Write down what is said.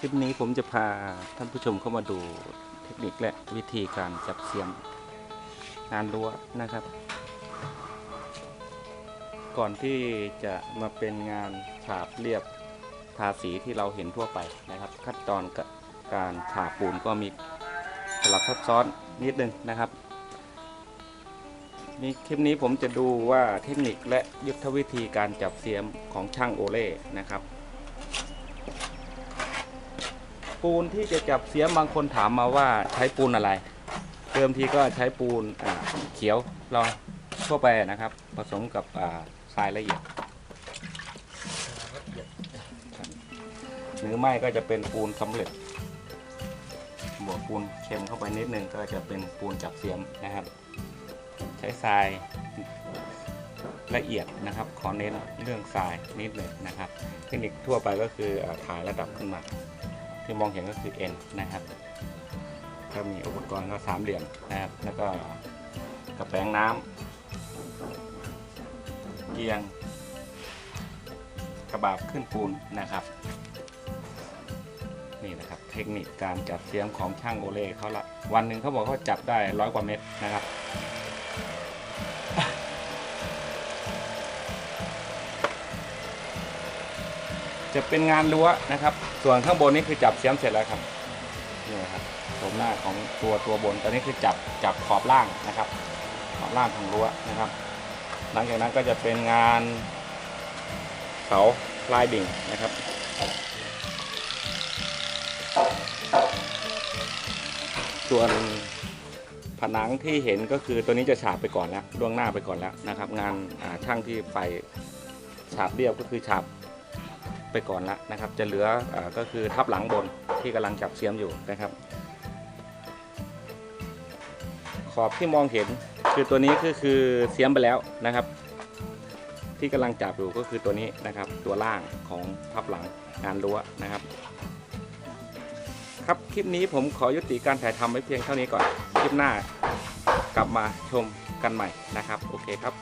คลิปนี้ผมจะพาท่านผู้ชมเข้ามาดูเทคนิคและวิธีการจับเสียมงานรั้วนะครับ ก่อนที่จะมาเป็นงานฉาบเรียบทาสีที่เราเห็นทั่วไปนะครับ ขั้นตอนการฉาบปูนก็มีสลับซับซ้อนนิดนึงนะครับนี่คลิปนี้ผมจะดูว่าเทคนิคและยุทธวิธีการจับเสียมของช่างโอเล่นะครับ ปูนที่จะจับเสียมบางคนถามมาว่าใช้ปูนอะไร เดิมทีก็ใช้ปูนเขียวเราทั่วไปนะครับ ผสมกับทรายละเอียด หรือไม่ก็จะเป็นปูนสำเร็จบวกปูนเค็มเข้าไปนิดนึงก็จะเป็นปูนจับเสียมนะครับ ใช้ทรายละเอียดนะครับ ขอเน้นเรื่องทรายนิดหนึ่งนะครับ เทคนิคทั่วไปก็คือถ่ายระดับขึ้นมา ที่มองเห็นก็คือ N นะครับก็มีอุปกรณ์ก็สามเหลี่ยมนะครับ แล้วก็กระแปรงน้ำเกียง กระบาบขึ้นปูนนะครับ นี่นะครับเทคนิคการจับเสียมของช่างโอเล่เขาละวันหนึ่งเขาบอกเขาจับได้ร้อยกว่าเม็ดนะครับ จะเป็นงานรั้วนะครับ ส่วนข้างบนนี่คือจับเสียมเสร็จแล้วครับนี่ครับโฉมหน้าของตัวตัวบนตอนนี้คือจับจับขอบล่างนะครับ ขอบล่างของรั้วนะครับ หลังจากนั้นก็จะเป็นงานเสาลายดิ่งนะครับส่วนผนังที่เห็นก็คือตัวนี้จะฉาบไปก่อนแล้วล่วงหน้าไปก่อนแล้วนะครับ งานช่างที่ไปฉาบเรียบก็คือฉาบ ไปก่อนละนะครับ จะเหลืออก็คือทับหลังบนที่กำลังจับเสียมอยู่นะครับ ขอบที่มองเห็นคือตัวนี้ก็คือเสียมไปแล้วนะครับ ที่กำลังจับอยู่ก็คือตัวนี้นะครับ ตัวล่างของทับหลังงานรั้วนะครับ ครับคลิปนี้ผมขอยุติการถ่ายทำไว้เพียงเท่านี้ก่อน คลิปหน้ากลับมาชมกันใหม่นะครับ โอเคครับ